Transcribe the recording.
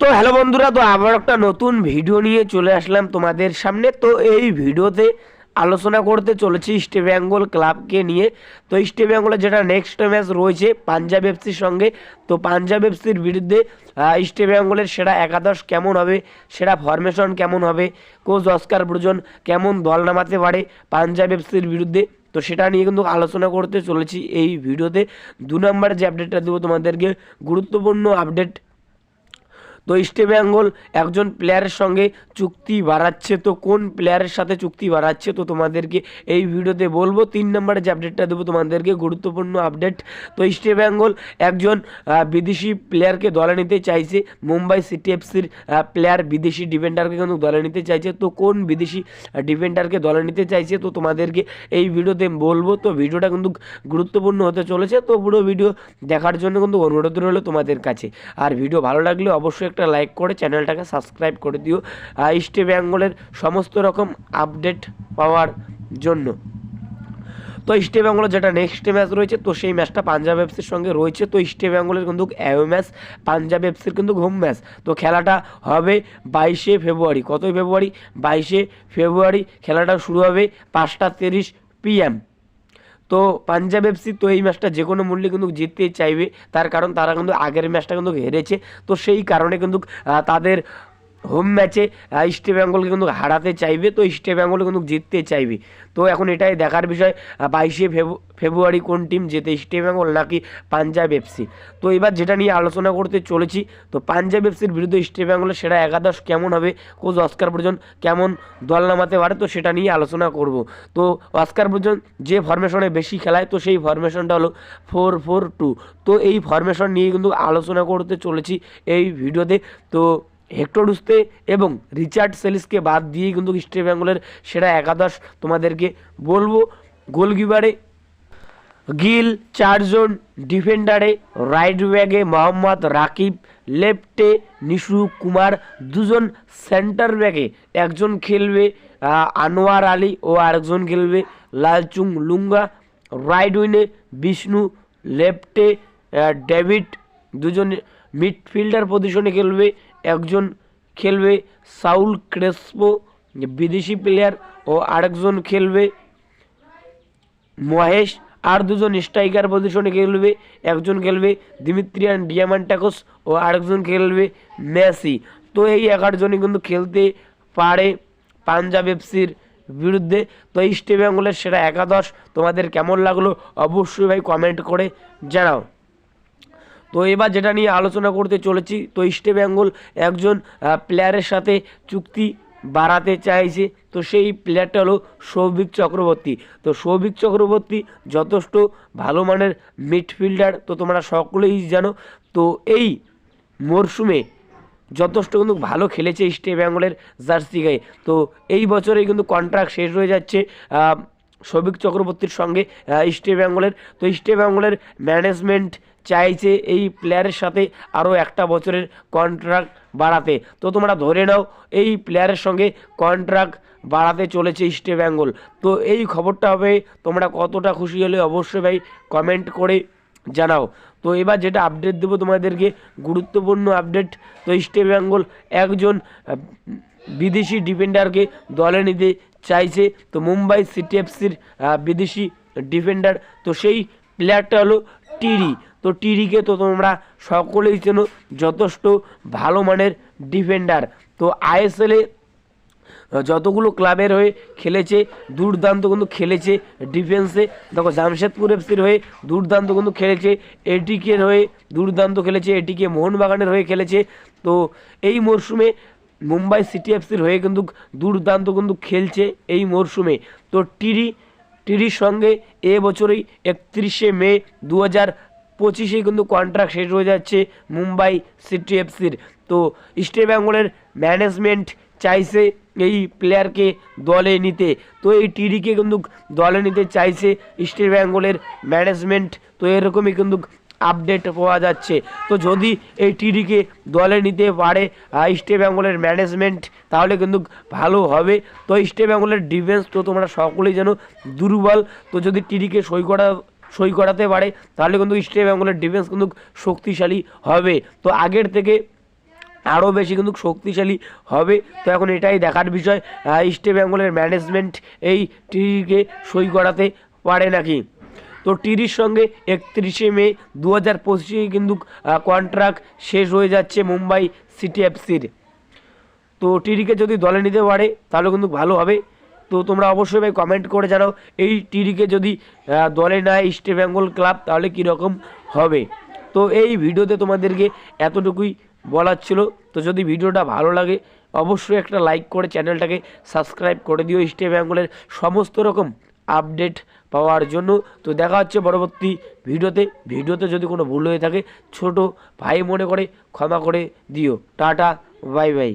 তো হ্যালো বন্ধুরা, তো আবার একটা নতুন ভিডিও নিয়ে চলে আসলাম তোমাদের সামনে। তো এই ভিডিওতে আলোচনা করতে চলেছি ইস্ট বেঙ্গল ক্লাবকে নিয়ে। তো ইস্ট বেঙ্গলের যেটা নেক্সট ম্যাচ রয়েছে পাঞ্জাব এফসির সঙ্গে, তো পাঞ্জাব এফসির বিরুদ্ধে ইস্ট বেঙ্গলের সেরা একাদশ কেমন হবে, সেরা ফরমেশন কেমন হবে কোচ অস্কার ব্রুজন কেমন দল নামাতে পারে পাঞ্জাব এফসির বিরুদ্ধে, তো সেটা নিয়ে কিন্তু আলোচনা করতে চলেছি এই ভিডিওতে। দু নম্বর যে আপডেটটা দেবো তোমাদেরকে, গুরুত্বপূর্ণ আপডেট তো ইস্ট বেঙ্গল, একজন প্লেয়ারের সঙ্গে চুক্তি বাড়াচ্ছে। তো কোন প্লেয়ারের সাথে চুক্তি বাড়াচ্ছে? তো তোমাদেরকে এই ভিডিওতে বলব। তিন নম্বরে যে আপডেটটা দেবো তোমাদেরকে, গুরুত্বপূর্ণ আপডেট তো ইস্ট বেঙ্গল, একজন বিদেশি প্লেয়ারকে দলে নিতে চাইছে। মুম্বাই সিটি এফসির প্লেয়ার বিদেশি ডিফেন্ডারকে কিন্তু দলে নিতে চাইছে। তো কোন বিদেশি ডিফেন্ডারকে দলে নিতে চাইছে? তো তোমাদেরকে এই ভিডিওতে বলব। তো ভিডিওটা কিন্তু গুরুত্বপূর্ণ হতে চলেছে। তো পুরো ভিডিও দেখার জন্য কিন্তু অনুরোধ রইল তোমাদের কাছে। আর ভিডিও ভালো লাগলে অবশ্যই একটা লাইক করে চ্যানেলটাকে সাবস্ক্রাইব করে দিও ইস্ট বেঙ্গলের সমস্ত রকম আপডেট পাওয়ার জন্য। তো ইস্ট বেঙ্গলের যেটা নেক্সট ম্যাচ রয়েছে, তো সেই ম্যাচটা পাঞ্জাব এফসির সঙ্গে রয়েছে। তো ইস্ট বেঙ্গলের কিন্তু অ্যাওয়ে ম্যাচ পাঞ্জাব এফসির কিন্তু হোম ম্যাচ তো খেলাটা হবে বাইশে ফেব্রুয়ারি। কতই ফেব্রুয়ারি? বাইশে ফেব্রুয়ারি খেলাটা শুরু হবে পাঁচটা তিরিশ পিএম তো পাঞ্জাব এফসি তো এই ম্যাচটা যে কোনো মূল্যে কিন্তু জিততে চাইবে। তার কারণ তারা কিন্তু আগের ম্যাচটা কিন্তু হেরেছে। তো সেই কারণে কিন্তু তাদের হোম ম্যাচে ইস্ট বেঙ্গলকে কিন্তু হারাতে চাইবে, তো ইস্ট বেঙ্গল কিন্তু জিততে চাইবে। তো এখন এটাই দেখার বিষয় বাইশে ফেব্রুয়ারি কোন টিম জেতে ইস্ট বেঙ্গল নাকি পাঞ্জাব এফসি তো এবার যেটা নিয়ে আলোচনা করতে চলেছি, তো পাঞ্জাব এফসির বিরুদ্ধে ইস্ট বেঙ্গলের সেরা একাদশ কেমন হবে? কোচ অস্কার ব্রুজন কেমন দল নামাতে পারে? তো সেটা নিয়ে আলোচনা করব। তো অস্কার পর্যন্ত যে ফরমেশনে বেশি খেলায়, তো সেই ফরমেশনটা হলো ফোর ফোর টু তো এই ফরমেশন নিয়ে কিন্তু আলোচনা করতে চলেছি এই ভিডিওতে। তো হেক্টর উস্তে এবং রিচার্ড সেলিসকে বাদ দিয়ে কিন্তু ইস্ট বেঙ্গলের সেরা একাদশ তোমাদেরকে বলব। গোলকিপারে গিল, চারজন ডিফেন্ডারে রাইট ব্যাগে মোহাম্মদ রাকিব লেফটে নিশু কুমার, দুজন সেন্টার ব্যাগে একজন খেলবে আনোয়ার আলী ও আরেকজন খেলবে লালচুং লুঙ্গা রাইট উইনে বিষ্ণু লেফটে ডেভিড, দুজন মিডফিল্ডার পজিশনে খেলবে একজন খেলবে সাউল ক্রেসপো, বিদেশি প্লেয়ার ও আরেকজন খেলবে মহেশ, আর দুজন স্ট্রাইকার পজিশনে খেলবে। একজন খেলবে দিমিত্রিয়ান ডিয়ামান্টাকোস ও আরেকজন খেলবে মেসি। তো এই এগারো জনই কিন্তু খেলতে পারে পাঞ্জাব এফসির বিরুদ্ধে। তো ইস্ট বেঙ্গলের সেরা একাদশ তোমাদের কেমন লাগল অবশ্যই ভাই কমেন্ট করে জানাও। তো এবার যেটা নিয়ে আলোচনা করতে চলেছি, তো ইস্ট বেঙ্গল একজন প্লেয়ারের সাথে চুক্তি বাড়াতে চাইছে। তো সেই প্লেয়ারটা হলো সৌভিক চক্রবর্তী। তো সৌভিক চক্রবর্তী যথেষ্ট ভালো মানের মিডফিল্ডার তো তোমরা সকলেই জানো। তো এই মরশুমে যথেষ্ট কিন্তু ভালো খেলেছে ইস্ট বেঙ্গলের জার্সি গায়ে। তো এই বছরেই কিন্তু কন্ট্রাক্ট শেষ হয়ে যাচ্ছে সৌভিক চক্রবর্তীর সঙ্গে ইস্ট বেঙ্গলের তো ইস্ট বেঙ্গলের ম্যানেজমেন্ট চাইছে এই প্লেয়ারের সাথে আরও একটা বছরের কন্ট্রাক্ট বাড়াতে। তো তোমরা ধরে নাও, এই প্লেয়ারের সঙ্গে কন্ট্রাক্ট বাড়াতে চলেছে ইস্ট বেঙ্গল তো এই খবরটা হবে, তোমরা কতটা খুশি হলে অবশ্যই ভাই কমেন্ট করে জানাও। তো এবার যেটা আপডেট দেবো তোমাদেরকে, গুরুত্বপূর্ণ আপডেট তো ইস্ট বেঙ্গল একজন বিদেশি ডিফেন্ডারকে দলে নিতে চাইছে। তো মুম্বাই সিটি এফসির বিদেশি ডিফেন্ডার তো সেই প্লেয়ারটা হলো টিরি। তো টিরিকে তো তোমরা সকলেই চেনো, যথেষ্ট ভালো মানের ডিফেন্ডার। তো আইএসএলে যতগুলো ক্লাবের হয়ে খেলেছে, দুর্দান্ত কিন্তু খেলেছে ডিফেন্সে দেখো জামশেদপুর এফসির হয়ে দুর্দান্ত কিন্তু খেলেছে এটিকের হয়ে দুর্দান্ত খেলেছে এটিকে মোহনবাগানের হয়ে খেলেছে। তো এই মরশুমে মুম্বাই সিটি এফসির হয়ে কিন্তু দুর্দান্ত কিন্তু খেলছে এই মরশুমে। তো টিরি টিরির সঙ্গে এ বছরই একত্রিশে মে দু হাজার পঁচিশে কিন্তু কন্ট্রাক্ট শেষ হয়ে যাচ্ছে মুম্বাই সিটি এফসির। তো ইস্ট বেঙ্গলের ম্যানেজমেন্ট চাইছে এই প্লেয়ারকে দলে নিতে। তো এই টিডিকে কিন্তু দলে নিতে চাইছে ইস্ট বেঙ্গলের ম্যানেজমেন্ট তো এরকমই কিন্তু আপডেট পাওয়া যাচ্ছে। তো যদি এই টিডিকে দলে নিতে পারে ইস্ট বেঙ্গলের ম্যানেজমেন্ট তাহলে কিন্তু ভালো হবে। তো ইস্ট বেঙ্গলের ডিফেন্স তো তোমরা সকলেই যেন দুর্বল। তো যদি টিডিকে সই করা, সই করাতে পারে, তাহলে কিন্তু ইস্ট বেঙ্গলের ডিফেন্স কিন্তু শক্তিশালী হবে। তো আগের থেকে আরও বেশি কিন্তু শক্তিশালী হবে। তো এখন এটাই দেখার বিষয় ইস্ট বেঙ্গলের ম্যানেজমেন্ট এই টিকে সই করাতে পারে নাকি? তো টিরির সঙ্গে একত্রিশে মে দু হাজার পঁচিশে কিন্তু কন্ট্রাক্ট শেষ হয়ে যাচ্ছে মুম্বাই সিটি এফসির তো টিরিকে যদি দলে নিতে পারে, তাহলে কিন্তু ভালো হবে। তো তোমরা অবশ্যই ভাই কমেন্ট করে জানাও, এই টিরিকে যদি দলে নেয় ইস্ট বেঙ্গল ক্লাব তাহলে কীরকম হবে? তো এই ভিডিওতে তোমাদেরকে এতটুকুই বলার ছিল। তো যদি ভিডিওটা ভালো লাগে, অবশ্যই একটা লাইক করে চ্যানেলটাকে সাবস্ক্রাইব করে দিও। ইস্ট বেঙ্গলের সমস্ত রকম আপডেট পাওয়ার জন্য। তো দেখা হচ্ছে পরবর্তী ভিডিওতে। ভিডিওতে যদি কোনো ভুল হয়ে থাকে, ছোট ভাই মনে করে ক্ষমা করে দিও। Tata, bye bye.